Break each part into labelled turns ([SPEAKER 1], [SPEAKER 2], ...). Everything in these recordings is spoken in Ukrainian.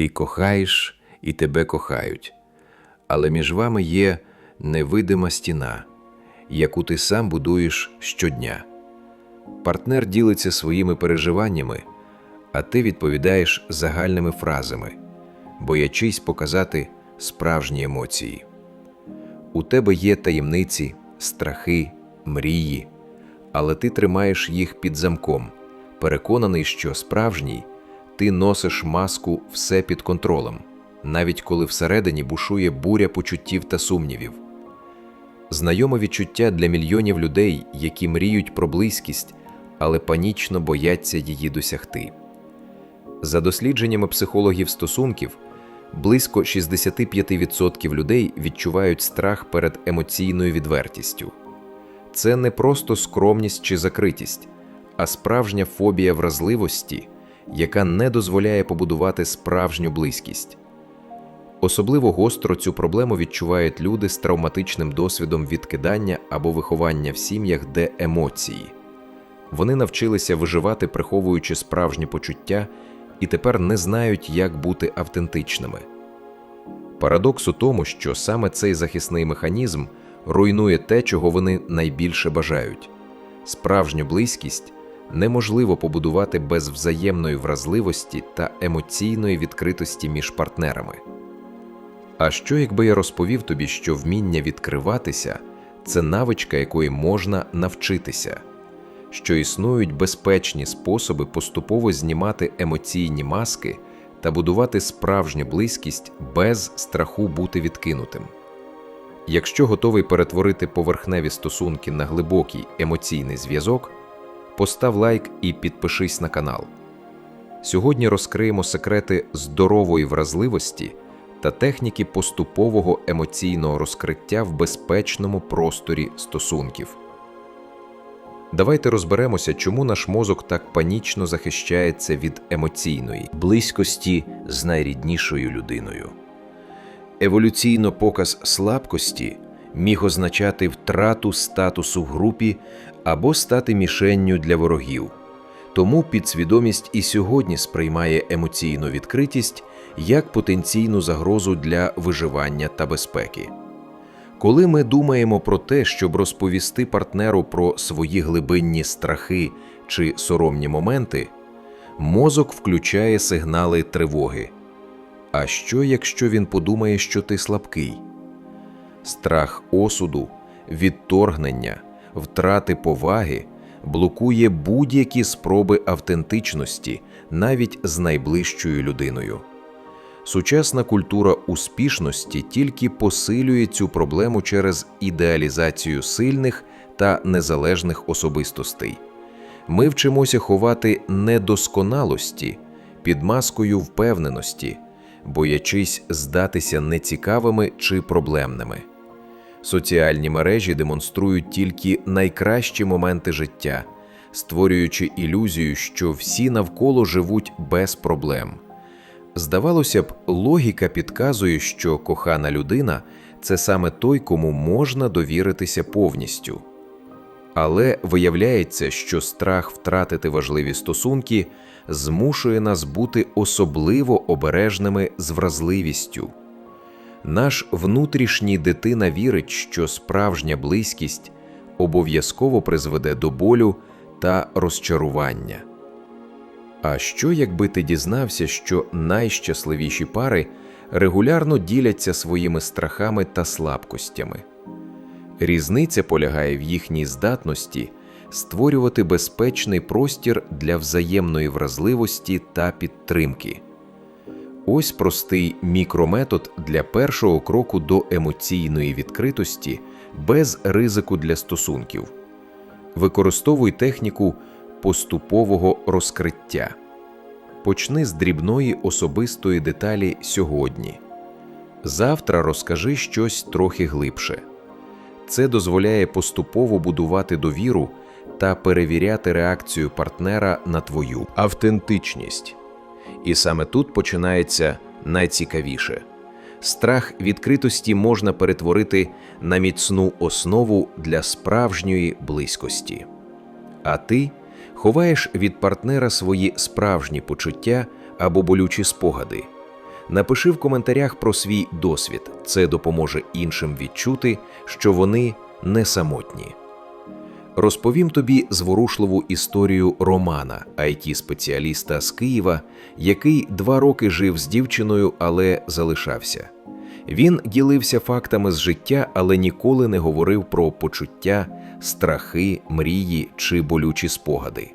[SPEAKER 1] Ти кохаєш і тебе кохають, але між вами є невидима стіна, яку ти сам будуєш щодня. Партнер ділиться своїми переживаннями, а ти відповідаєш загальними фразами, боячись показати справжні емоції. У тебе є таємниці, страхи, мрії, але ти тримаєш їх під замком, переконаний, що справжній ти носиш маску все під контролем, навіть коли всередині бушує буря почуттів та сумнівів. Знайоме відчуття для мільйонів людей, які мріють про близькість, але панічно бояться її досягти. За дослідженнями психологів стосунків, близько 65% людей відчувають страх перед емоційною відвертістю. Це не просто скромність чи закритість, а справжня фобія вразливості, яка не дозволяє побудувати справжню близькість. Особливо гостро цю проблему відчувають люди з травматичним досвідом відкидання або виховання в сім'ях, де емоції. Вони навчилися виживати, приховуючи справжні почуття, і тепер не знають, як бути автентичними. Парадокс у тому, що саме цей захисний механізм руйнує те, чого вони найбільше бажають. Справжню близькість неможливо побудувати без взаємної вразливості та емоційної відкритості між партнерами. А що, якби я розповів тобі, що вміння відкриватися це навичка, якої можна навчитися, що існують безпечні способи поступово знімати емоційні маски та будувати справжню близькість без страху бути відкинутим? Якщо готовий перетворити поверхневі стосунки на глибокий емоційний зв'язок, постав лайк і підпишись на канал. Сьогодні розкриємо секрети здорової вразливості та техніки поступового емоційного розкриття в безпечному просторі стосунків. Давайте розберемося, чому наш мозок так панічно захищається від емоційної близькості з найріднішою людиною. Еволюційно показ слабкості міг означати втрату статусу в групі або стати мішенню для ворогів. Тому підсвідомість і сьогодні сприймає емоційну відкритість як потенційну загрозу для виживання та безпеки. Коли ми думаємо про те, щоб розповісти партнеру про свої глибинні страхи чи соромні моменти, мозок включає сигнали тривоги. А що, якщо він подумає, що ти слабкий? Страх осуду, відторгнення, втрати поваги блокує будь-які спроби автентичності навіть з найближчою людиною. Сучасна культура успішності тільки посилює цю проблему через ідеалізацію сильних та незалежних особистостей. Ми вчимося ховати недосконалості під маскою впевненості, боячись здатися нецікавими чи проблемними. Соціальні мережі демонструють тільки найкращі моменти життя, створюючи ілюзію, що всі навколо живуть без проблем. Здавалося б, логіка підказує, що кохана людина це саме той, кому можна довіритися повністю. Але виявляється, що страх втратити важливі стосунки змушує нас бути особливо обережними з вразливістю. Наш внутрішній дитина вірить, що справжня близькість обов'язково призведе до болю та розчарування. А що, якби ти дізнався, що найщасливіші пари регулярно діляться своїми страхами та слабкостями? Різниця полягає в їхній здатності створювати безпечний простір для взаємної вразливості та підтримки. Ось простий мікрометод для першого кроку до емоційної відкритості без ризику для стосунків. Використовуй техніку поступового розкриття. Почни з дрібної особистої деталі сьогодні. Завтра розкажи щось трохи глибше. Це дозволяє поступово будувати довіру та перевіряти реакцію партнера на твою автентичність. І саме тут починається найцікавіше. Страх відкритості можна перетворити на міцну основу для справжньої близькості. А ти ховаєш від партнера свої справжні почуття або болючі спогади. Напиши в коментарях про свій досвід. Це допоможе іншим відчути, що вони не самотні. Розповім тобі зворушливу історію Романа, it спеціаліста з Києва, який два роки жив з дівчиною, але залишався. Він ділився фактами з життя, але ніколи не говорив про почуття, страхи, мрії чи болючі спогади.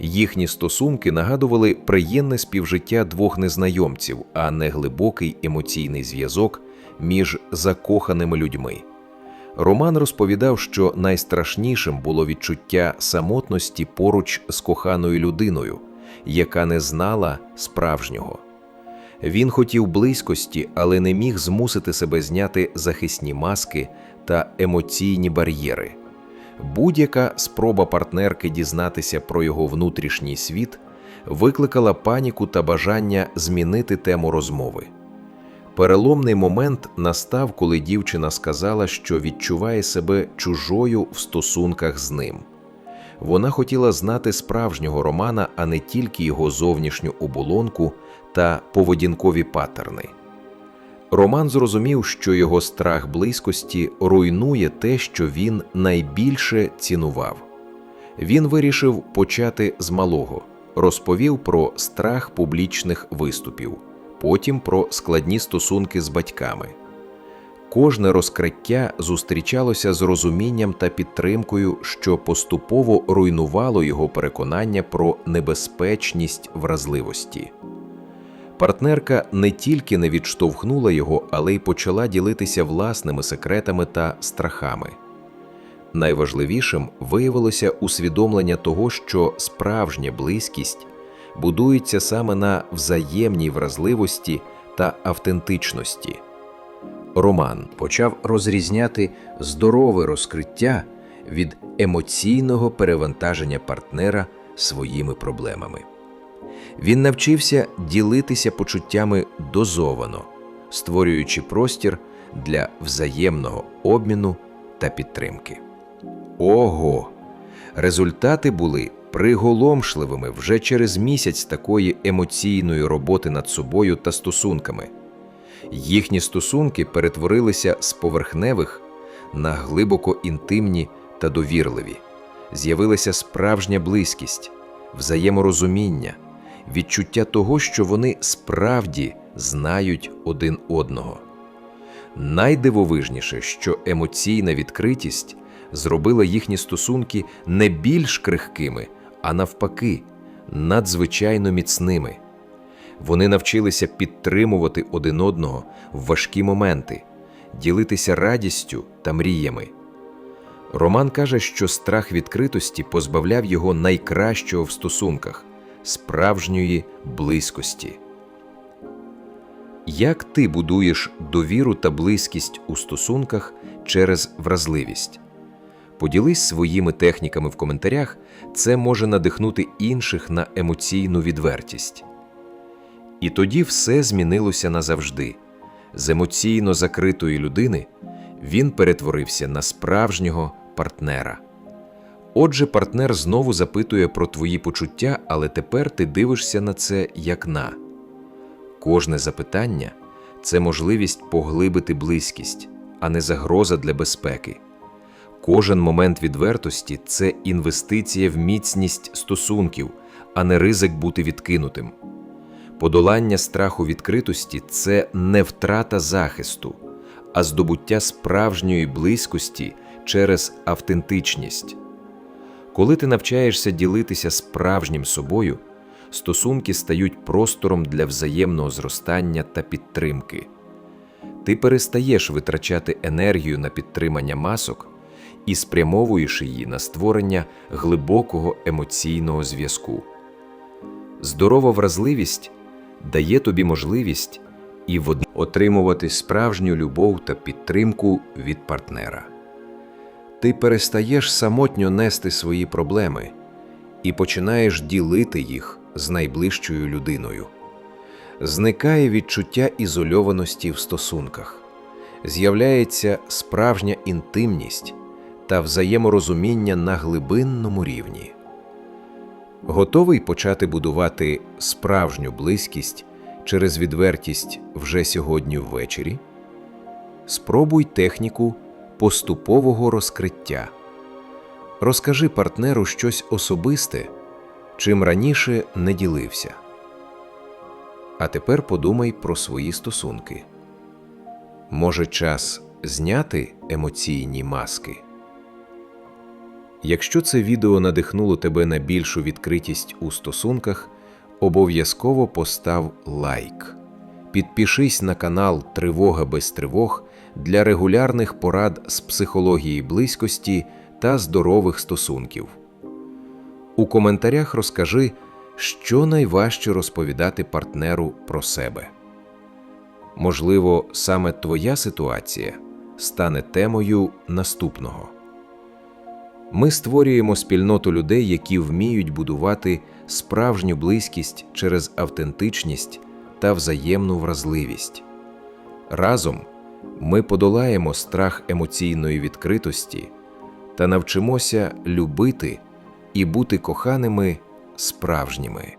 [SPEAKER 1] Їхні стосунки нагадували приємне співжиття двох незнайомців, а не глибокий емоційний зв'язок між закоханими людьми. Роман розповідав, що найстрашнішим було відчуття самотності поруч з коханою людиною, яка не знала справжнього. Він хотів близькості, але не міг змусити себе зняти захисні маски та емоційні бар'єри. Будь-яка спроба партнерки дізнатися про його внутрішній світ викликала паніку та бажання змінити тему розмови. Переломний момент настав, коли дівчина сказала, що відчуває себе чужою в стосунках з ним. Вона хотіла знати справжнього Романа, а не тільки його зовнішню оболонку та поведінкові паттерни. Роман зрозумів, що його страх близькості руйнує те, що він найбільше цінував. Він вирішив почати з малого, розповів про страх публічних виступів, потім про складні стосунки з батьками. Кожне розкриття зустрічалося з розумінням та підтримкою, що поступово руйнувало його переконання про небезпечність вразливості. Партнерка не тільки не відштовхнула його, але й почала ділитися власними секретами та страхами. Найважливішим виявилося усвідомлення того, що справжня близькість будується саме на взаємній вразливості та автентичності. Роман почав розрізняти здорове розкриття від емоційного перевантаження партнера своїми проблемами. Він навчився ділитися почуттями дозовано, створюючи простір для взаємного обміну та підтримки. Ого! Результати були приголомшливими вже через місяць такої емоційної роботи над собою та стосунками. Їхні стосунки перетворилися з поверхневих на глибоко інтимні та довірливі. З'явилася справжня близькість, взаєморозуміння, відчуття того, що вони справді знають один одного. Найдивовижніше, що емоційна відкритість зробила їхні стосунки не більш крихкими, а навпаки, надзвичайно міцними. Вони навчилися підтримувати один одного в важкі моменти, ділитися радістю та мріями. Роман каже, що страх відкритості позбавляв його найкращого в стосунках справжньої близькості. Як ти будуєш довіру та близькість у стосунках через вразливість? Поділись своїми техніками в коментарях, це може надихнути інших на емоційну відвертість. І тоді все змінилося назавжди. З емоційно закритої людини він перетворився на справжнього партнера. Отже, партнер знову запитує про твої почуття, але тепер ти дивишся на це як на кожне запитання це можливість поглибити близькість, а не загроза для безпеки. Кожен момент відвертості це інвестиція в міцність стосунків, а не ризик бути відкинутим. Подолання страху відкритості це не втрата захисту, а здобуття справжньої близькості через автентичність. Коли ти навчаєшся ділитися справжнім собою, стосунки стають простором для взаємного зростання та підтримки. Ти перестаєш витрачати енергію на підтримання масок і спрямовуєш її на створення глибокого емоційного зв'язку. Здорова вразливість дає тобі можливість і отримувати справжню любов та підтримку від партнера. Ти перестаєш самотньо нести свої проблеми і починаєш ділити їх з найближчою людиною. Зникає відчуття ізольованості в стосунках, з'являється справжня інтимність та взаєморозуміння на глибинному рівні. Готовий почати будувати справжню близькість через відвертість вже сьогодні ввечері? Спробуй техніку поступового розкриття. Розкажи партнеру щось особисте, чим раніше не ділився. А тепер подумай про свої стосунки. Може, час зняти емоційні маски? Якщо це відео надихнуло тебе на більшу відкритість у стосунках, обов'язково постав лайк. Підпишись на канал Тривога без тривог для регулярних порад з психології близькості та здорових стосунків. У коментарях розкажи, що найважче розповідати партнеру про себе. Можливо, саме твоя ситуація стане темою наступного. Ми створюємо спільноту людей, які вміють будувати справжню близькість через автентичність та взаємну вразливість. Разом ми подолаємо страх емоційної відкритості та навчимося любити і бути коханими справжніми.